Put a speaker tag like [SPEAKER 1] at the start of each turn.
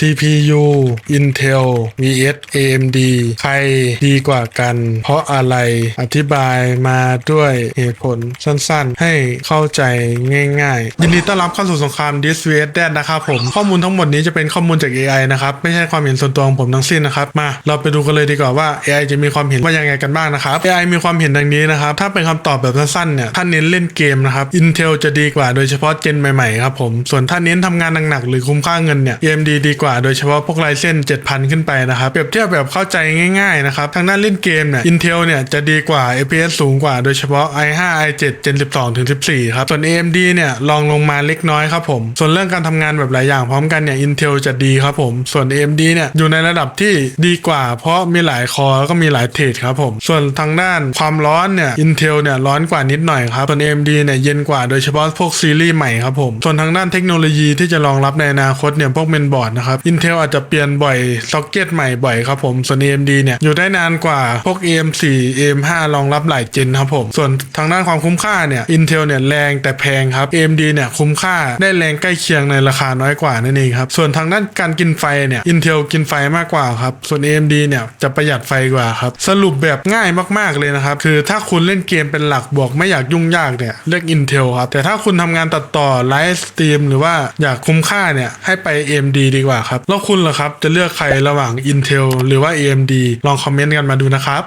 [SPEAKER 1] CPU Intel vs AMD ใครดีกว่ากัน เพราะอะไรอธิบายมาด้วยเหตุผลสั้นๆ ให้เข้าใจง่ายๆ ยินดีต้อนรับเข้าสู่สงคราม Dis vs Dead นะครับผม ข้อมูลทั้งหมดนี้จะเป็นข้อมูลจาก AI นะครับ ไม่ใช่ความเห็นส่วนตัวของผมทั้งสิ้นนะครับ มาเราไปดูกันเลยดีกว่าว่า AI จะมีความเห็นว่ายังไงกันบ้างนะครับ AI มีความเห็นดังนี้นะครับ ถ้าเป็นคำตอบแบบสั้นๆเนี่ย ถ้าเน้นเล่นเกมนะครับ Intel จะดีกว่าโดยเฉพาะเจนใหม่ๆครับผม ส่วนถ้าเน้นทำงานหนักๆหรือคุ้มค่าเงินเนี่ย AMD ดีกว่าโดยเฉพาะพวกไรเส้น 7,000 ขึ้นไปนะครับ เปรียบเทียบแบบเข้าใจง่ายๆนะครับ ทางด้านเล่นเกมเนี่ย Intel เนี่ยจะดีกว่า FPS สูงกว่า โดยเฉพาะ i5 i7 Gen 12ถึง14 ครับ ส่วน AMD เนี่ยลองลงมาเล็กน้อยครับผม ส่วนเรื่องการทำงานแบบหลายอย่างพร้อมกันเนี่ย Intel จะดีครับผม ส่วน AMD เนี่ยอยู่ในระดับที่ดีกว่า เพราะมีหลายคอแล้วก็มีหลายเทรดครับผม ส่วนทางด้านความร้อนเนี่ย Intel เนี่ยร้อนกว่านิดหน่อยครับ ส่วน AMD เนี่ยเย็นกว่าโดยเฉพาะพวกซีรีส์ใหม่ครับผม ส่วนทางด้านเทคโนโลยีที่จะรองรับในอนาคตเนี่ยพวกเมนบอร์ดนะครับ Intel อาจจะเปลี่ยนบ่อยซ็อกเก็ตใหม่บ่อยครับผม ส่วน AMD เนี่ย อยู่ได้นานกว่าพวก AM4 AM5 รองรับหลายเจนครับผม ส่วนทางด้านความคุ้มค่าเนี่ย Intel เนี่ยแรงแต่แพงครับ AMD เนี่ยคุ้มค่าได้แรงใกล้เคียงในราคาน้อยกว่านั่นเองครับ ส่วนทางด้านการกินไฟเนี่ย Intel กินไฟมากกว่าครับ ส่วน AMD เนี่ยจะประหยัดไฟกว่าครับ สรุปแบบง่ายมากๆเลยนะครับ คือถ้าคุณเล่นเกมเป็นหลักบวกไม่อยากยุ่งยากเนี่ยเลือก Intel ครับ แต่ถ้าคุณทำงานตัดต่อไลฟ์สตรีมหรือว่าอยากคุ้มค่าเนี่ยให้ไป AMD ดีกว่าครับ แล้วคุณล่ะครับ จะเลือกใครระหว่าง Intel หรือว่า AMD ลองคอมเมนต์กันมาดูนะครับ